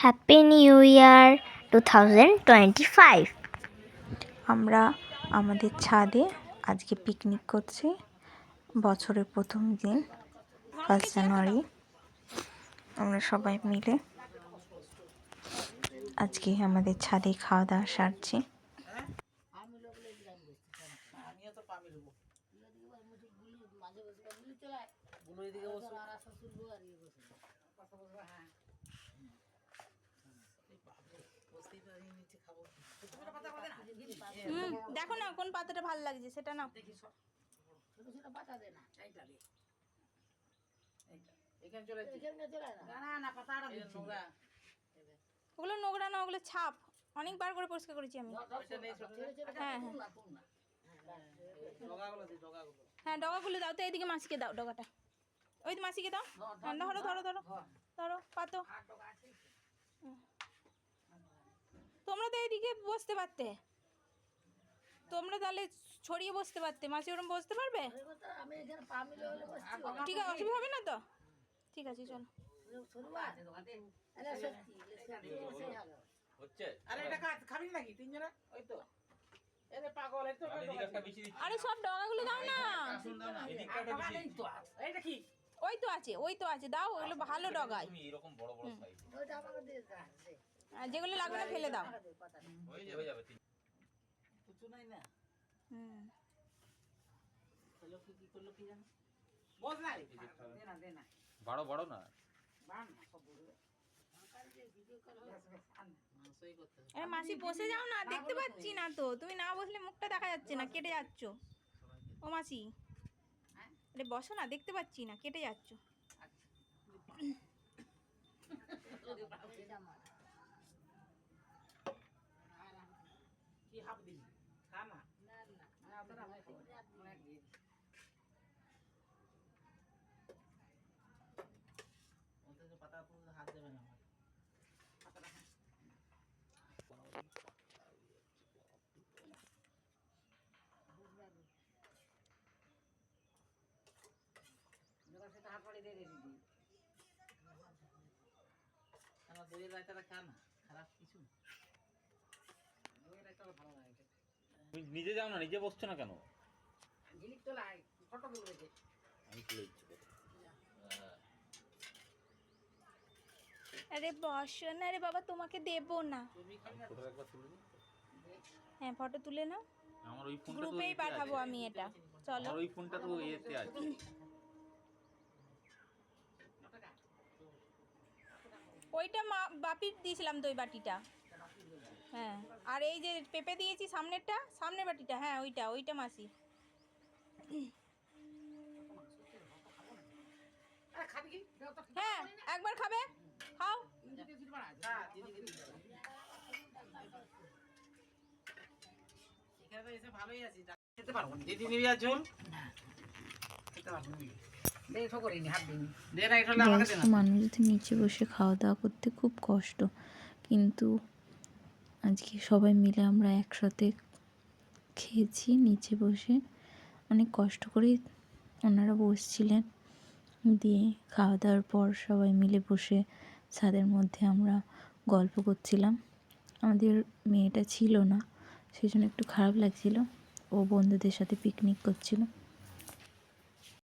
Happy new year two thousand twenty five আমরা আমাদের ছাদে আজকে পিকনিক করছি। বছরের প্রথম দিন ফার্স্ট জানুয়ারি আমরা সবাই মিলে আজকে আমাদের ছাদে খাওয়া দাওয়া সারছি। দেখো। না কোন পাতাটা ভালো লাগছে সেটা নাও। ওগুলো নোংরা না ওগুলো ছাপ। অনেকবার করে পরিষ্কার করেছি আমি। হ্যাঁ হ্যাঁ। হ্যাঁ ডগাগুলো দাও তো এইদিকে মাসিকে দাও ডগাটা। ওই তো মাসিকে দাও। হ্যাঁ, ধরো ধরো ধরো ধরো পাতো। তোমরা তো এইদিকে বসতে পারতে। তোমরা তাহলে ছড়িয়ে বসতে পারতে মাসি ওরম বসতে পারবে? ঠিক আছে অসুবিধা হবে না তো? ঠিক আছে চলো। আরে সব ডগাগুলো দাও না। ওই তো আছে ওই তো আছে দাও ওগুলো ভালো ডগায় তুমি এরকম বড় বড় সাইজ আর যেগুলো লাগবে না ফেলে দাও হয়ে যাবে হয়ে যাবে তিন- কিছু নাই না হুম হলো কি কি করল কি জানো? বস না। দে না দে না। বড় বড় না? বান না সব বলবে মাংসই করতে হবে। আরে মাসি বসে যাও না দেখতে পাচ্ছি না তো। তুমি না বসলে মুখটা দেখা যাচ্ছে না কেটে যাচ্ছ। ও মাসি। আরে বসো না দেখতে পাচ্ছি না কেটে যাচ্ছ। কি হাফ দিবি খা না না না তোরা আমি খাব অনেক দিয়ে দিস। ওতে পাতা দেবে না আমার। পাতাটা। যখন দিয়ে দিয়ে আমার রায়তাটা খা না, খারাপ কিছু না। দইয়ের রায়তাটা ভালো লাগে খেতে। তুমি নিজে যাও না নিজে বসছো না কেন? আমি তুলে দিচ্ছি আরে বসো না রে বাবা তোমাকে দেবো না। ফটো একবার তুলে দিই হ্যাঁ ফটো তুলে নাও। আমার ওই ফোনটা তো গ্রুপেই পাঠাবো আমি এটা। চলো। আমার ওই ফোনটা তো এতে আছে। ওইটা মা বাপির দিয়েছিলাম তো ওই বাটিটা। হ্যাঁ। আর এই যে পেঁপে দিয়েছি সামনেরটা সামনের বাটিটা হ্যাঁ ওইটা ওইটা মাসি। আরে খাবি কি? দাও তো। হ্যাঁ একবার খাবে? খাও। ভালোই আছি। খেতে পারব দিদি নিবি আর ঝোল খেতে পারব মানুষদের নিচে বসে খাওয়া দাওয়া করতে খুব কষ্ট। কিন্তু আজকে সবাই মিলে আমরা একসাথে খেয়েছি নিচে বসে। অনেক কষ্ট করে ওনারা বসছিলেন। দিয়ে খাওয়া দাওয়ার পর সবাই মিলে বসে ছাদের মধ্যে আমরা গল্প করছিলাম। আমাদের মেয়েটা ছিল না সেই জন্য একটু খারাপ লাগছিল। ও বন্ধুদের সাথে পিকনিক করছিল।